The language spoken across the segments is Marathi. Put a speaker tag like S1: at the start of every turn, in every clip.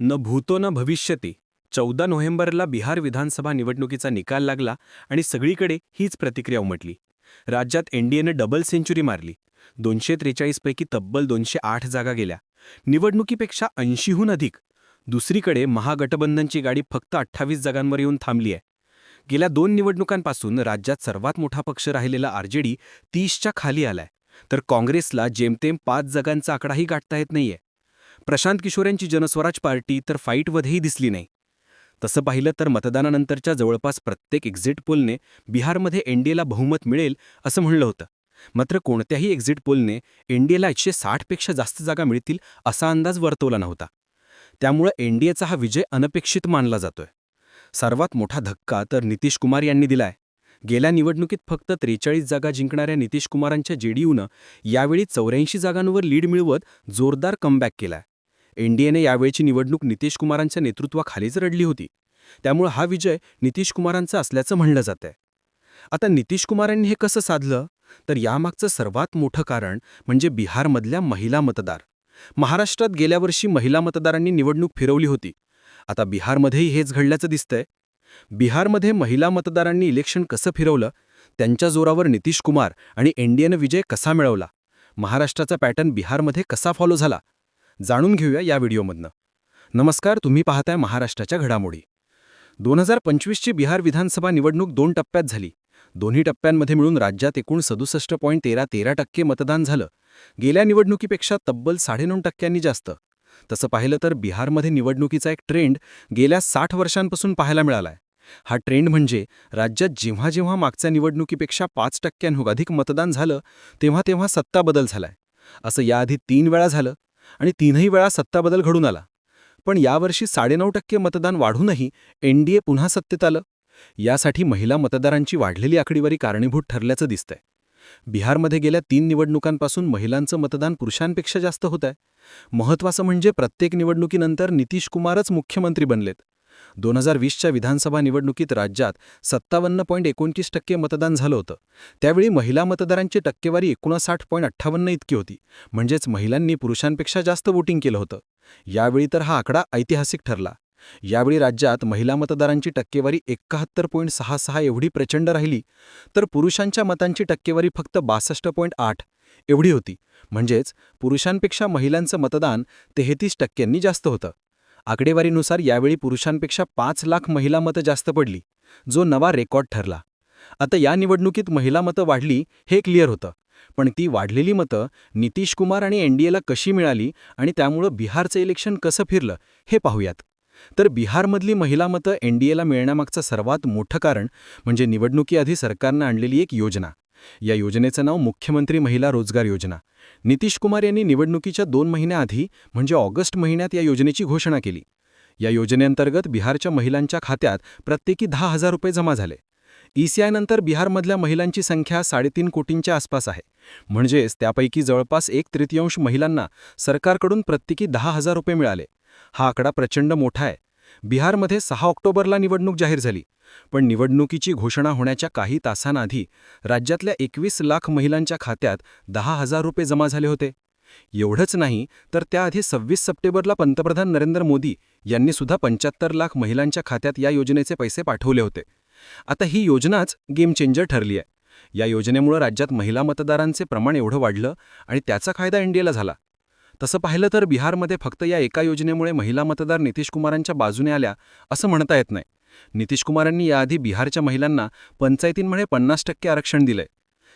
S1: न भूतो न भविष्यती. चौदा नोव्हेंबरला बिहार विधानसभा निवडणुकीचा निकाल लागला आणि सगळीकडे हीच प्रतिक्रिया उमटली. राज्यात एनडीएनं डबल सेंचुरी मारली. दोनशे त्रेचाळीसपैकी तब्बल दोनशे आठ जागा गेल्या. निवडणुकीपेक्षा ऐंशीहून अधिक. दुसरीकडे महागठबंधनची गाडी फक्त अठ्ठावीस जागांवर येऊन थांबली आहे. गेल्या दोन निवडणुकांपासून राज्यात सर्वात मोठा पक्ष राहिलेला आरजेडी तीसच्या खाली आलाय. तर काँग्रेसला जेमतेम पाच जागांचा आकडाही गाठता येत नाहीये. प्रशांत किशोर यांची जनस्वराज पार्टी तर फाईटमध्येही दिसली नाही. तसं पाहिलं तर मतदानानंतरच्या जवळपास प्रत्येक एक्झिट पोलने बिहारमध्ये एनडीएला बहुमत मिळेल असं म्हणलं होतं. मात्र कोणत्याही एक्झिट पोलने एनडीएला एकशे साठपेक्षा जास्त जागा मिळतील असा अंदाज वर्तवला नव्हता. त्यामुळं एनडीएचा हा विजय अनपेक्षित मानला जातोय. सर्वात मोठा धक्का तर नितीश कुमार यांनी दिलाय. गेल्या निवडणुकीत फक्त त्रेचाळीस जागा जिंकणाऱ्या नितीश कुमारांच्या जेडीयूनं यावेळी चौऱ्याऐंशी जागांवर लीड मिळवत जोरदार कमबॅक केलाय. एनडीएने यावेळची निवडणूक नितीश कुमारांच्या नेतृत्वाखालीच रडली होती. त्यामुळे हा विजय नितीश कुमारांचा असल्याचं म्हणलं जातंय. आता नितीश कुमारांनी हे कसं साधलं? तर यामागचं सर्वात मोठं कारण म्हणजे बिहारमधल्या महिला मतदार. महाराष्ट्रात गेल्या वर्षी महिला मतदारांनी निवडणूक फिरवली होती. आता बिहारमध्येही हेच घडल्याचं दिसतंय. बिहारमध्ये महिला मतदारांनी इलेक्शन कसं फिरवलं? त्यांच्या जोरावर नितीश कुमार आणि एनडीएनं विजय कसा मिळवला? महाराष्ट्राचा पॅटर्न बिहारमध्ये कसा फॉलो झाला? जाणून घेऊया या व्हिडिओमधनं. नमस्कार तुम्ही पाहताय महाराष्ट्राच्या घडामोडी. दोन हजार पंचवीसची बिहार विधानसभा निवडणूक दोन टप्प्यात झाली. दोन्ही टप्प्यांमध्ये मिळून राज्यात एकूण सदुसष्ट पॉईंट तेरा तेरा टक्के मतदान झालं. गेल्या निवडणुकीपेक्षा तब्बल साडेनऊ टक्क्यांनी जास्त. तसं पाहिलं तर बिहारमध्ये निवडणुकीचा एक ट्रेंड गेल्या साठ वर्षांपासून पाहायला मिळालाय. हा ट्रेंड म्हणजे राज्यात जेव्हा जेव्हा मागच्या निवडणुकीपेक्षा पाच टक्क्यांहून अधिक मतदान झालं तेव्हा तेव्हा सत्ता बदल झालाय. असं याआधी तीन वेळा झालं आणि तीनही वेळा सत्ताबदल घडून आला. पण यावर्षी साडेनऊ टक्के मतदान वाढूनही एनडीए पुन्हा सत्तेत आलं. यासाठी महिला मतदारांची वाढलेली आकडेवारी कारणीभूत ठरल्याचं दिसतंय. बिहारमध्ये गेल्या तीन निवडणुकांपासून महिलांचं मतदान पुरुषांपेक्षा जास्त होत आहे महत्त्वाचं म्हणजे प्रत्येक निवडणुकीनंतर नितीश कुमारच मुख्यमंत्री बनलेत. दोन हजार वीसच्या विधानसभा निवडणुकीत राज्यात सत्तावन्न पॉईंट एकोणतीस टक्के मतदान झालं होतं. त्यावेळी महिला मतदारांची टक्केवारी एकोणसाठ पॉईंट अठ्ठावन्न इतकी होती. म्हणजेच महिलांनी पुरुषांपेक्षा जास्त वोटिंग केलं होतं. यावेळी तर हा आकडा ऐतिहासिक ठरला. यावेळी राज्यात महिला मतदारांची टक्केवारी एकाहत्तर पॉईंट सहा सहा एवढी प्रचंड राहिली तर पुरुषांच्या मतांची टक्केवारी फक्त बासष्ट पॉईंट आठ एवढी होती. म्हणजेच पुरुषांपेक्षा महिलांचं मतदान तेहतीस टक्क्यांनी जास्त होतं. आकडेवारीनुसार यावेळी पुरुषांपेक्षा पाच लाख महिला मतं जास्त पडली जो नवा रेकॉर्ड ठरला. आता या निवडणुकीत महिला मतं वाढली हे क्लिअर होतं पण ती वाढलेली मतं नितीश कुमार आणि एनडीएला कशी मिळाली आणि त्यामुळं बिहारचं इलेक्शन कसं फिरलं हे पाहूयात. तर बिहारमधली महिला मतं एनडीएला मिळण्यामागचं सर्वात मोठं कारण म्हणजे निवडणुकीआधी सरकारनं आणलेली एक योजना. या योजनेचं नाव मुख्यमंत्री महिला रोजगार योजना. नितीश कुमार यांनी निवडणुकीच्या दोन महिन्याआधी म्हणजे ऑगस्ट महिन्यात या योजनेची घोषणा केली. या योजनेअंतर्गत बिहारच्या महिलांच्या खात्यात प्रत्येकी दहा हजार रुपये जमा झाले. ईसीआयनंतर बिहारमधल्या महिलांची संख्या साडेतीन कोटींच्या आसपास आहे. म्हणजेच त्यापैकी जवळपास एक तृतीयांश महिलांना सरकारकडून प्रत्येकी दहा हजार रुपये मिळाले. हा आकडा प्रचंड मोठा आहे. बिहारमध्ये सहा ऑक्टोबरला निवडणूक जाहीर झाली. पण निवडणुकीची घोषणा होण्याच्या काही तासांआधी राज्यातल्या एकवीस लाख महिलांच्या खात्यात दहा हजार रुपये जमा झाले होते. एवढंच नाही तर त्याआधी सव्वीस सप्टेंबरला पंतप्रधान नरेंद्र मोदी यांनी सुद्धा पंच्याहत्तर लाख महिलांच्या खात्यात या योजनेचे पैसे पाठवले होते. आता ही योजनाच गेम चेंजर ठरली आहे या योजनेमुळे राज्यात महिला मतदारांचे प्रमाण एवढं वाढलं आणि त्याचा फायदा एनडीएला झाला. तसं पाहिलं तर बिहारमध्ये फक्त या एका योजनेमुळे महिला मतदार नितीश कुमारांच्या बाजूने आल्या असं म्हणता येत नाही. नितीश कुमारांनी याआधी बिहारच्या महिलांना पंचायतींमध्ये पन्नास टक्के आरक्षण दिलंय.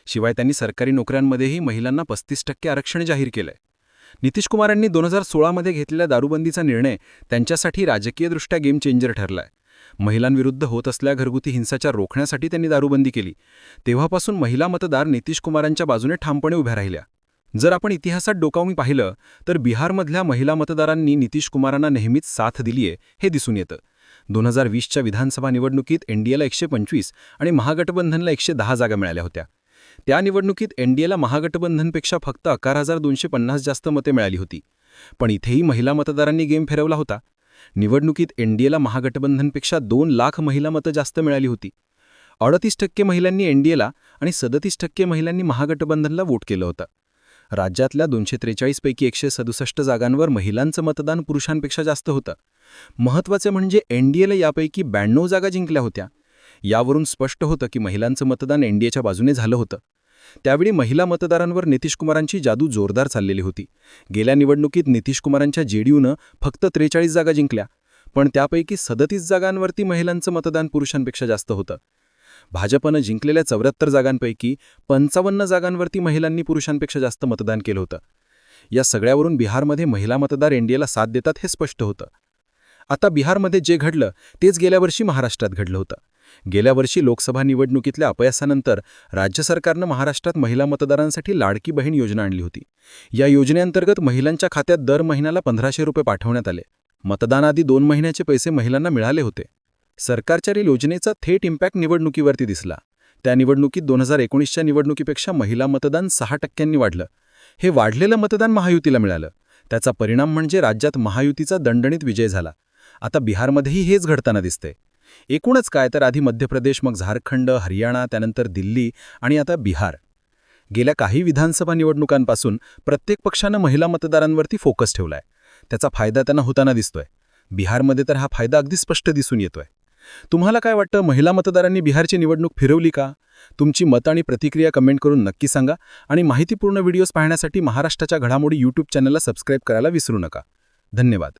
S1: शिवाय त्यांनी सरकारी नोकऱ्यांमध्येही महिलांना पस्तीस टक्के आरक्षण जाहीर केलंय. नितीश कुमारांनी दोन हजार सोळामध्ये घेतलेल्या दारूबंदीचा निर्णय त्यांच्यासाठी राजकीयदृष्ट्या गेम चेंजर ठरलाय. महिलांविरुद्ध होत असल्या घरगुती हिंसाचार रोखण्यासाठी त्यांनी दारूबंदी केली. तेव्हापासून महिला मतदार नितीश कुमारांच्या बाजूने ठामपणे उभ्या राहिल्या. जर आपण इतिहासात डोकावून पाहिलं तर बिहारमधल्या महिला मतदारांनी नितीश कुमारांना नेहमीच साथ दिलीये हे दिसून येतं. दोन हजार वीसच्या विधानसभा निवडणुकीत एनडीएला एकशे पंचवीस आणि महागठबंधनला एकशे दहा जागा मिळाल्या होत्या. त्या निवडणुकीत एनडीएला महागठबंधनपेक्षा फक्त अकरा हजार दोनशे पन्नास जास्त मते मिळाली होती. पण इथेही महिला मतदारांनी गेम फिरवला होता. निवडणुकीत एनडीएला महागठबंधनपेक्षा दोन लाख महिला मतं जास्त मिळाली होती. अडतीस टक्के महिलांनी एनडीएला आणि सदतीस टक्के महिलांनी महागठबंधनला वोट केलं होतं. राज्यातल्या दोनशे त्रेचाळीसपैकी एकशे सदुसष्ट जागांवर महिलांचं मतदान पुरुषांपेक्षा जास्त होतं.
S2: महत्त्वाचे म्हणजे एनडीएला यापैकी ब्याण्णव जागा जिंकल्या होत्या. यावरून स्पष्ट होतं की महिलांचं मतदान एनडीएच्या बाजूने झालं होतं. त्यावेळी महिला मतदारांवर नितीश कुमारांची जादू जोरदार चाललेली होती. गेल्या निवडणुकीत नितीश कुमारांच्या जेडीयूनं फक्त त्रेचाळीस जागा जिंकल्या पण त्यापैकी सदतीस जागांवरती महिलांचं मतदान पुरुषांपेक्षा जास्त होतं. भाजपनं जिंकलेल्या चौऱ्याहत्तर जागांपैकी पंचावन्न जागांवरती महिलांनी पुरुषांपेक्षा जास्त मतदान केलं होतं. या सगळ्यावरून बिहारमध्ये महिला मतदार एनडीएला साथ देतात हे स्पष्ट होतं. आता बिहारमध्ये जे घडलं तेच गेल्या वर्षी महाराष्ट्रात घडलं होतं. गेल्या वर्षी लोकसभा निवडणुकीतल्या अपयासानंतर राज्य सरकारनं महाराष्ट्रात महिला मतदारांसाठी लाडकी बहीण योजना आणली होती. या योजनेअंतर्गत महिलांच्या खात्यात दर महिन्याला पंधराशे रुपये पाठवण्यात आले. मतदानाआधी दोन महिन्याचे पैसे महिलांना मिळाले होते. सरकारच्या योजनेचा थेट इम्पॅक्ट निवडणुकीवरती दिसला. त्या निवडणुकीत दोन हजार एकोणीसच्या निवडणुकीपेक्षा महिला मतदान सहा टक्क्यांनी वाढलं. हे वाढलेलं मतदान महायुतीला मिळालं. त्याचा परिणाम म्हणजे राज्यात महायुतीचा दणदणीत विजय झाला. आता बिहारमध्येही हेच घडताना दिसतंय. एकूणच काय तर आधी मध्य प्रदेश मग झारखंड हरियाणा त्यानंतर दिल्ली आणि आता बिहार. गेल्या काही विधानसभा निवडणुकांपासून प्रत्येक पक्षानं महिला मतदारांवरती फोकस ठेवलाय. त्याचा फायदा त्यांना होताना दिसतोय. बिहारमध्ये तर हा फायदा अगदी स्पष्ट दिसून येतोय. तुम्हाला काय वाटतं महिला मतदारांनी बिहारची निवडणूक फिरवली का? तुमची मत आणि प्रतिक्रिया कमेंट करून नक्की सांगा आणि माहितीपूर्ण व्हिडिओज पाहण्यासाठी महाराष्ट्राच्या घडामोडी यूट्यूब चॅनलला सबस्क्राईब करायला विसरू नका. धन्यवाद.